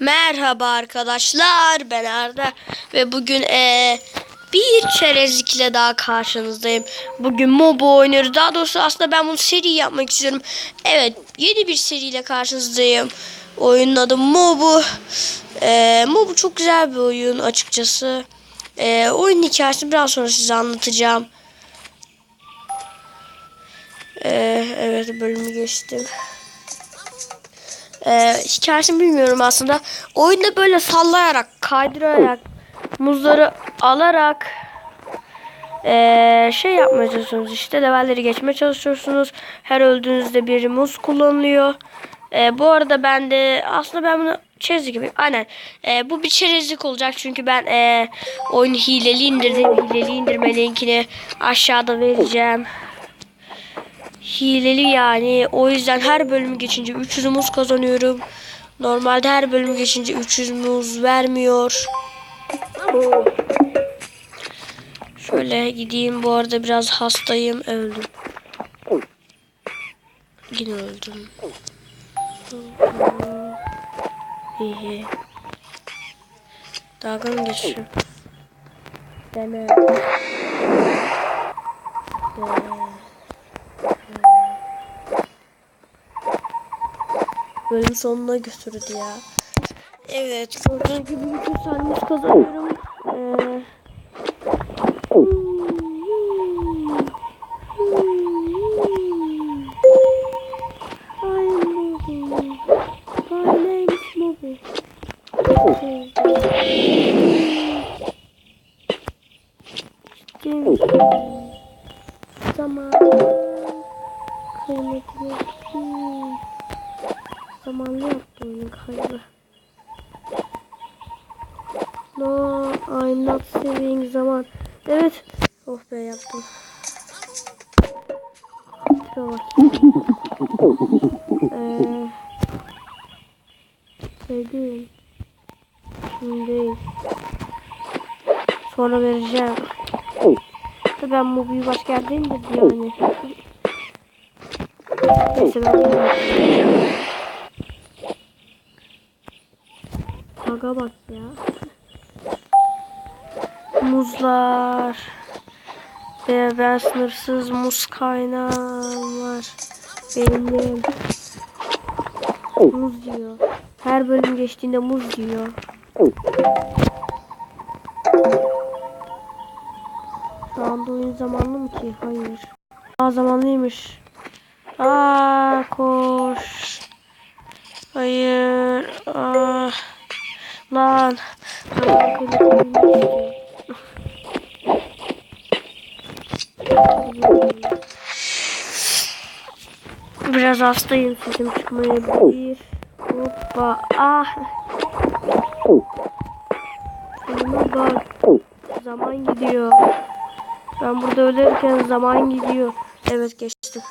Merhaba arkadaşlar ben Arda ve bugün eee, bir çerezlikle daha karşınızdayım. Bugün MOBA oynuyoruz. Daha doğrusu aslında ben bunu seri yapmak istiyorum. Evet yeni bir seriyle karşınızdayım. Oyunun adı MOBA. Eee MOBA çok güzel bir oyun açıkçası. Eee oyunun hikayesini biraz sonra size anlatacağım. Eee, evet bölümü geçtim. Ee, hikayesini bilmiyorum aslında. Oyunda böyle sallayarak, kaydırarak, muzları alarak ee, şey yapmaya çalışıyorsunuz. İşte levelleri geçmeye çalışıyorsunuz. Her öldüğünüzde bir muz kullanılıyor. Ee, bu arada ben de aslında ben bunu çerezlik gibi aynen Ee, bu bir çerezlik olacak çünkü ben ee, oyunu hileli indirdim hileli indirme linkini aşağıda vereceğim hileli yani. O yüzden her bölümü geçince 300 muz kazanıyorum. Normalde her bölümü geçince 300 muz vermiyor. Şöyle gideyim. Bu arada biraz hastayım. Öldüm. Yine öldüm. İyi. Dalga mı geçiyorum? Dene. Dene. Bölüm sonuna götürdü ya. Evet gördüğünüz gibi bütün saniyesi kazanıyorum. Ee, Zaman kıymetli. Zamanlı yaptı oyunun kaybı. No, I'm not saving zaman. Evet. Oh be yaptım. Bak. Eee. Sevdiğim. Şimdi değil. Sonra vereceğim. Ben bu büyük başka yerdeyim de yani. Neyse ben bilmiyorum. Aga bak ya. Muzlar. Ve ben sınırsız muz kaynağım var. Benim. Muz diyor. Her bölüm geçtiğinde muz diyor. Şu anda oyun zamanlı mı ki? Hayır. Aa zamanlıymış. Aa koş. Hayır. Aa. Lan. Biraz hastayım sesim çıkmayabilir. Hoppa. Ah. Şuna bak. Zaman gidiyor. Ben burada ölürken zaman gidiyor. Evet geçtim.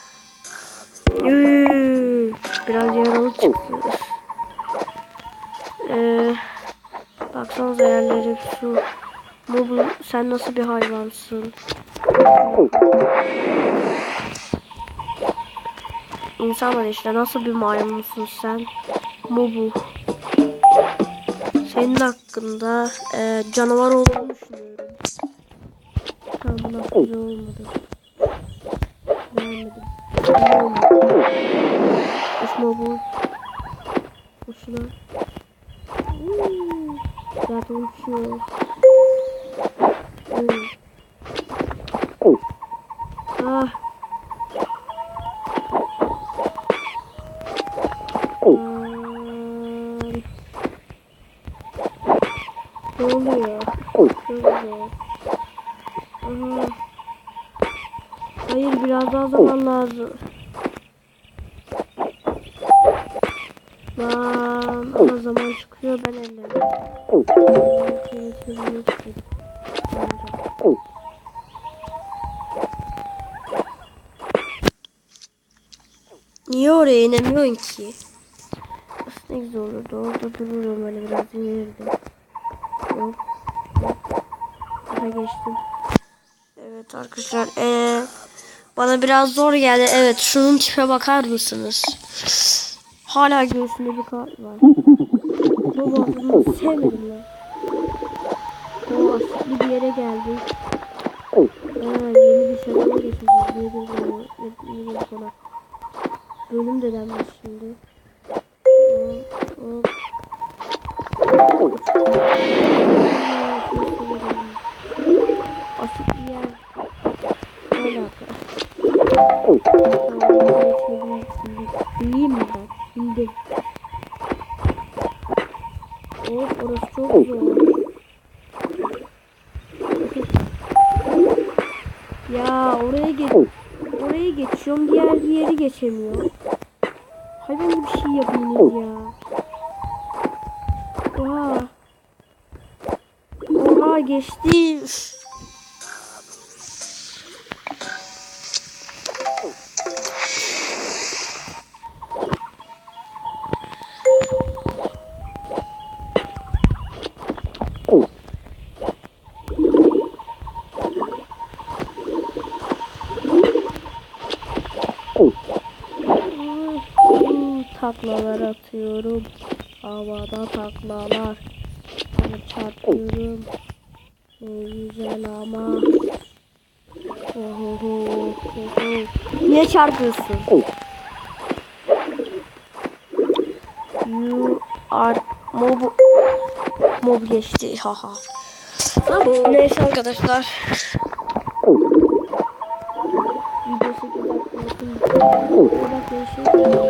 Biraz yaralı çıktı. Ee, yerleri su. Mobu sen nasıl bir hayvansın? İnsanlar işte nasıl bir maymunsun sen? Mobu. Senin hakkında e, canavar olduğunu düşünüyorum. Tamam bu nasıl güzel olmadı. Beğenmedim. Olmadı. Üç mobu. Boşuna. Zaten uçuyor. Hmm. Ah. Ay. Ne oluyor? Çok güzel. Aha. Hayır biraz daha zaman lazım. Lan ama zaman çıkıyor ben ellerim. Niye oraya inemiyorsun ki? Aslında ne güzel olurdu. Orada dururum öyle biraz inerdim. Yok. Daha geçtim. Evet arkadaşlar. Ee, bana biraz zor geldi. Evet şunun tipe bakar mısınız? Hala göğsünde bir kart var. Lan. O asitli bir yere geldik. Ha, yeni bir sezona geçeceğiz. Nedir bu? Ne- Nedir konu? Bölüm de denmiş şimdi. Hop, hop. Asitli yer. Ne alaka? İyiyim mi ben? İndim. Hop orası çok zor. Ya oraya geç. Oraya geçiyorum diğer yeri geçemiyor. Hayvan gibi bir şey yapıyorsunuz ya. Oha. Oha geçti. Taklalar atıyorum. Havada taklalar. Sana çarpıyorum. Ne güzel ama. Oho, oho. Niye çarpıyorsun? You are mob mob geçti haha. Neyse arkadaşlar. Video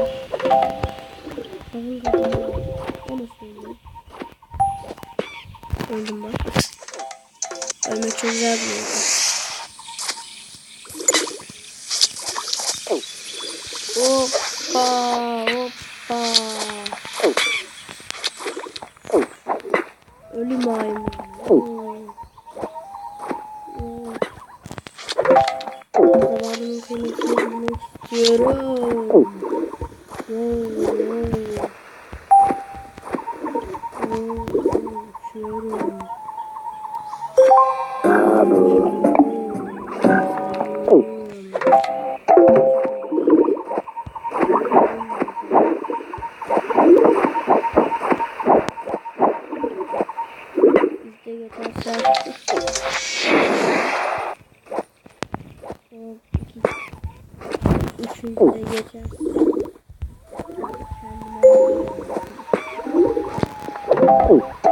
8 dakika olsun. Bak yaşıyor. Sayın kazanıyor. O nasıl oluyor? Öldüm bak. Ölmek çok güzel bir oyun. Hoppa hoppa. Wow, Oh!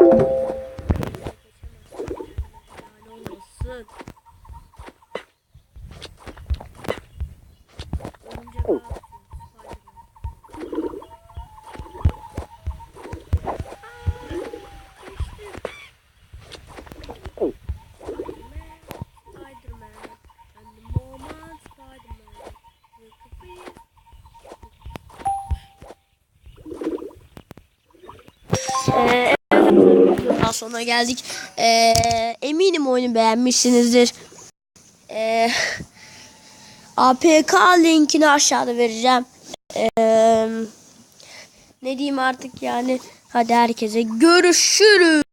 Sonra geldik. Ee, eminim oyunu beğenmişsinizdir. Ee, APK linkini aşağıda vereceğim. Ee, ne diyeyim artık yani. Hadi herkese görüşürüz.